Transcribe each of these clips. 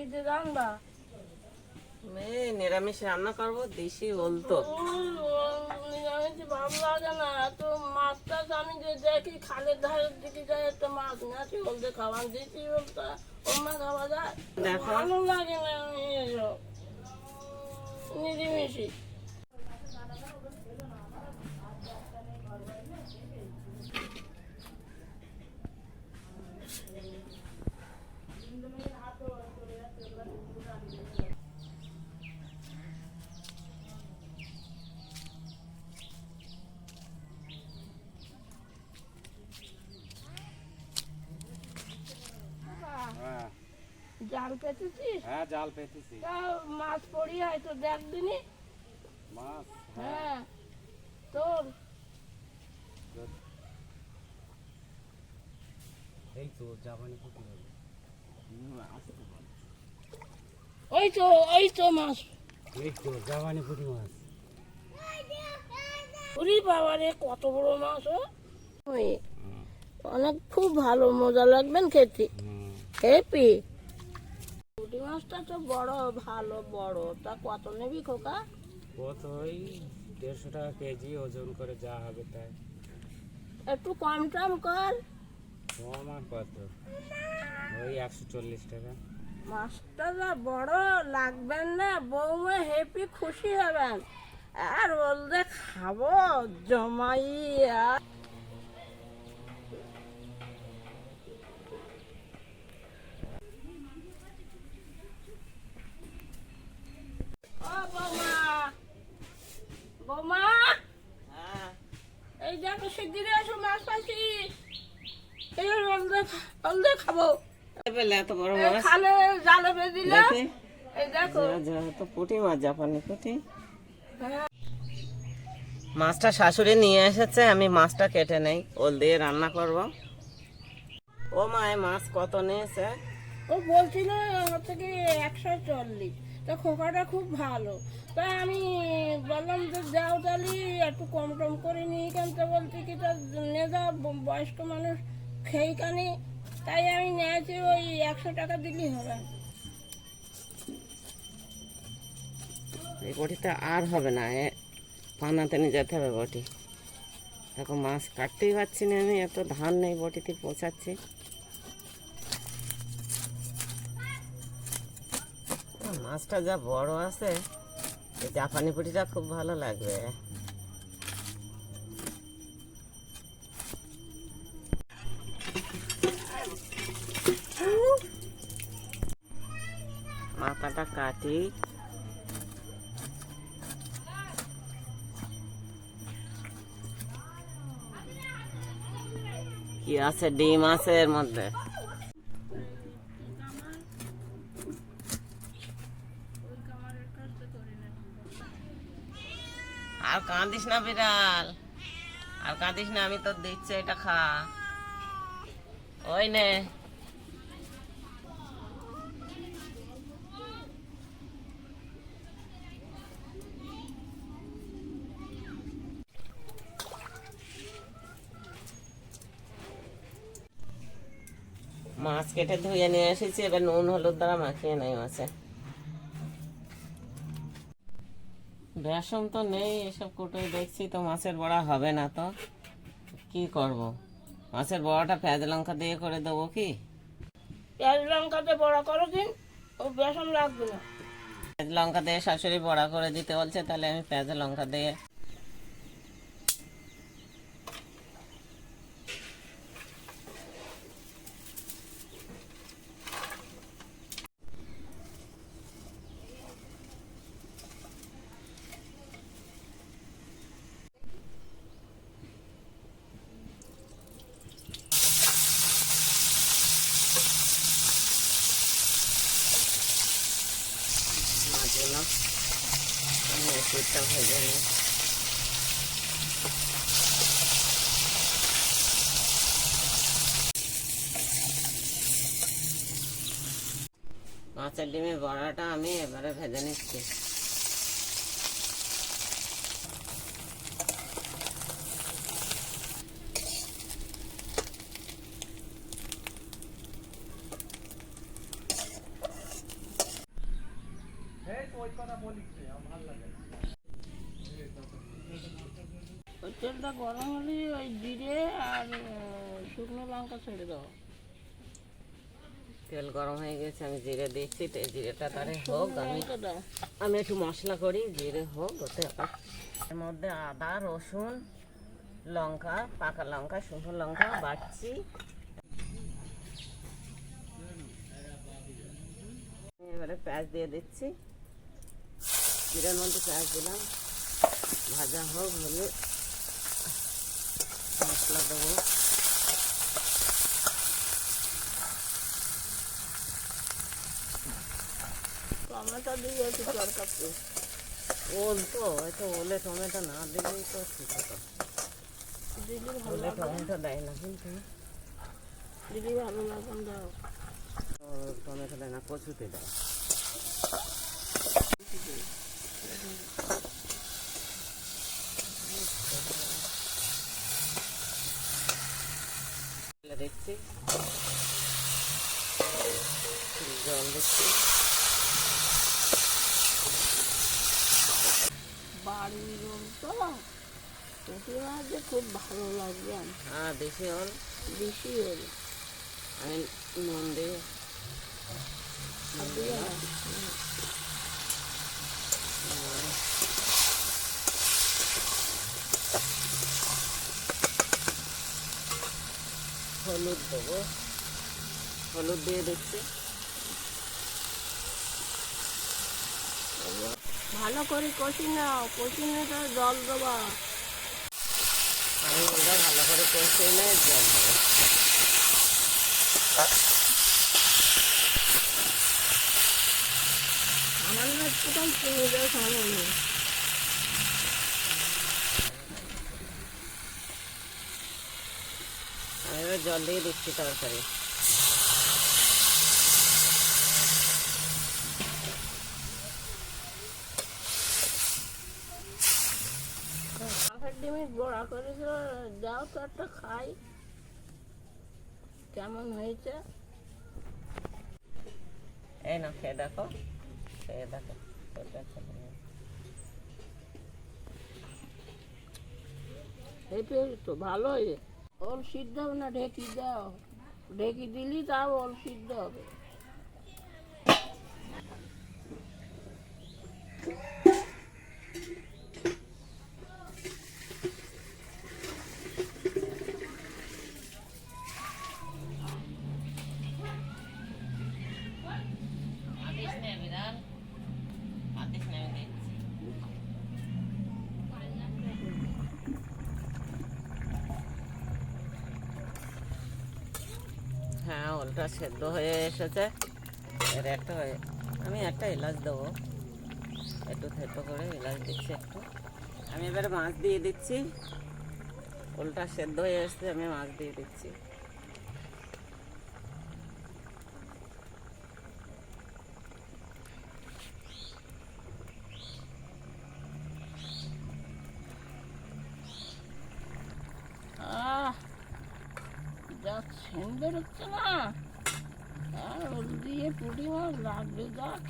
কি দিয়ে রান্না মেয়ে নিরামিষ রান্না করব দেশি বলতো নিরামিষ ভালো লাগে না। তো মাছ টাছ আমি যে দেখি খালের ধারের দিকে যাই একটা মাছ নাচি বলতে খাওয়ান দেশি বলতে অন্য খাওয়া যায়। ভালো লাগে না আমি এসব। নিরামিষই হ্যাঁ জাল পেতেছিস হ্যাঁ জাল পেতেছি তা মাছ পড়ি হয় তো দেখ দিনি। মাছ? হ্যাঁ তোর। এই তো জাপানি পুঁটি হবে। ওই তো ওই তো মাছ। এই তো জাপানি পুঁটি মাছ। ওরে বাবা রে কত বড় মাছ ও। অনেক খুব ভালো মজা লাগবেন খেতে। পুঁটি মাছটা তো বড় ভালো বড়। তা কত নেবি খোকা? কত ওই দেড়শো টাকা কেজি ওজন করে যা হবে তাই। একটু কম টম কর। কম আর কত? ওই একশো চল্লিশ টাকা। মাছটা যা বড় লাগবেন না বৌমা হেপি খুশি হবেন। আর বলতে খাব জমাইয়া বৌমা। বৌমা। এই দেখো শিগগিরি এসো মাছ পাইছি। এই রলদে রলদে খাব। পেলে এত বড় এই মাছ। খালে জালে বেঁধে এই দেখো। যা, যা, তো পুঁটি মাছ জাপানি পুঁটি। হ্যাঁ। মাছটা শাশুড়ি নিয়ে এসেছে আমি মাছটা কেটে নেই ওল দিয়ে রান্না করব। ও মায় মাছ কত নিয়েছে? ও বলছিল থেকে একশো চল্লিশ। তা খোকাটা খুব ভালো। তা আমি বললাম যে যাও তাহলে, একটু কম টম করে নিই কেন তো বলছি কি, তা নে যা ব- বয়স্ক মানুষ খেয়ে কানি। তাই আমি নিয়েছি ওই একশো টাকা দিলেই হবে। এই বটিটা আর হবে না পানাতে নিয়ে যেতে হবে বটি। দেখো মাছ কাটতেই পারছি না আমি, এত ধান নেই বটিতে পৌঁছাচ্ছি মাছটা যা বড় আছে জাপানি পুটিটা খুব ভালো লাগবে। মাথাটা কাটি। কি আছে? ডিম আছে এর মধ্যে। কাঁদিস না বিড়াল। আর কাঁদিস না, আমি তোর দিচ্ছি, এটা খা। ওই নে। মাছ কেটে ধুয়ে নিয়ে এসেছি, এবার নুন, হলুদ দ্বারা মাখিয়ে নেই মাছে। বেসন তো নেই এসব কোটোই দেখছি তো মাছের বড়া হবে না তো। কি করব? মাছের বড়াটা পেঁয়াজ লঙ্কা দিয়ে করে দেবো কি? পেঁয়াজ লঙ্কা দিয়ে বড়া করো দিন ও বেসন লাগবে না। পেঁয়াজ লঙ্কা দিয়ে শাশুড়ি বড়া করে দিতে বলছে তাহলে আমি পেঁয়াজ লঙ্কা দিয়ে আমি ওষুধটা ভেজে নিই মাছের ডিমের বড়াটা আমি এবারে ভেজে নিচ্ছি ওই তেলটা গরম হলে ওই জিরে আর শুকনো লঙ্কা ছেড়ে দাও। তেল গরম হয়ে গেছে আমি জিরে দিচ্ছি তো এই জিরেটা তারে হোক আমি আমি একটু মশলা করি জিরে হোক ওতে এর মধ্যে আদা রসুন লঙ্কা পাকা লঙ্কা শুকনো লঙ্কা বাটছি। এবারে পেঁয়াজ দিয়ে দিচ্ছি। জিরের মধ্যে পেঁয়াজ দিলাম। ভাজা হোক হলে মশলা দেবো। টমেটো দিয়ে একটু তরকারি ওল তো ওলে টমেটো না দিলেই তো ঠিক হতো দিদি টমেটো দেয় না কিন্তু দিদি ভালো লাগন দাও টমেটো দেয় না কচুতে দেয় দেখছি জল দেখছি বাড়ির তো। খুব ভালো লাগবে। হ্যাঁ বেশি ওল বেশি হল। আমি নুন দিয়ে হলুদ দেবো। হলুদ দিয়ে দিচ্ছি। ভালো করে কষি নাও কষি নিয়ে তো জল দেবা আমি ওটা ভালো করে কষে এনে জল দেবো। আমার প্রথম চিনি দেওয়া সামনে নেই আমি এবার জল দিয়ে দিচ্ছি তরকারি। ডিমের বড়া করে তো দাও তো একটা খাই। কেমন হয়েছে? এই না খেয়ে দেখো। খেয়ে দেখো। হেঁপে তো ভালোই ওল সিদ্ধ হবে না ঢেকি দাও। ঢেকি দিলি তাও ওল সিদ্ধ হবে। হ্যাঁ ওলটা সেদ্ধ হয়ে এসেছে। এর একটা আমি একটা এলাচ দেবো। একটু থেতো করে এলাচ দিচ্ছি একটু। আমি এবারে মাছ দিয়ে দিচ্ছি। ওলটা সেদ্ধ হয়ে এসেছে, আমি মাছ দিয়ে দিচ্ছি।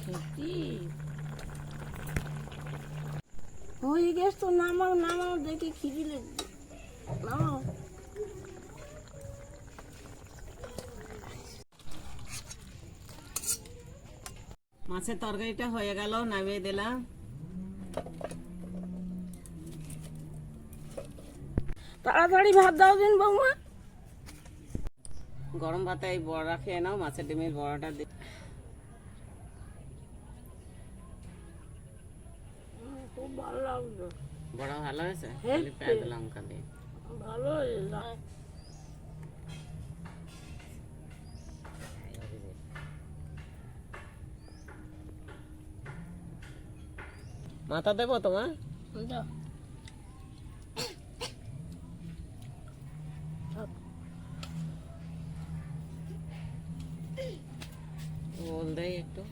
খেতি। হয়ে গেছ তো নামাও নামাও, দেখি খিদি লাগবে মাছের তরকারিটা হয়ে গেল, নামিয়ে দিলাম। তাড়াতাড়ি ভাত দাও দিন বৌমা। গরম ভাতে এই বড়া খেয়ে নাও মাছের ডিমের বড়াটা দি খুব ভালো বড়া ভালো হয়েছে? হ্যাঁ, পেঁয়াজ লঙ্কা দিয়ে। ভালো হয়েছে মাথা দেবো তোমার দাও ওল দেয় একটু।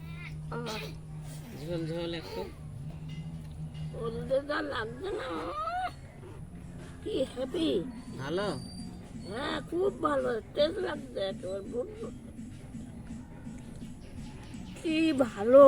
ঝোল ঝোল একটু। না। কি হ্যাপি ভালো? হ্যাঁ খুব ভালো। টেস্ট লাগছে একেবারে। কি ভালো?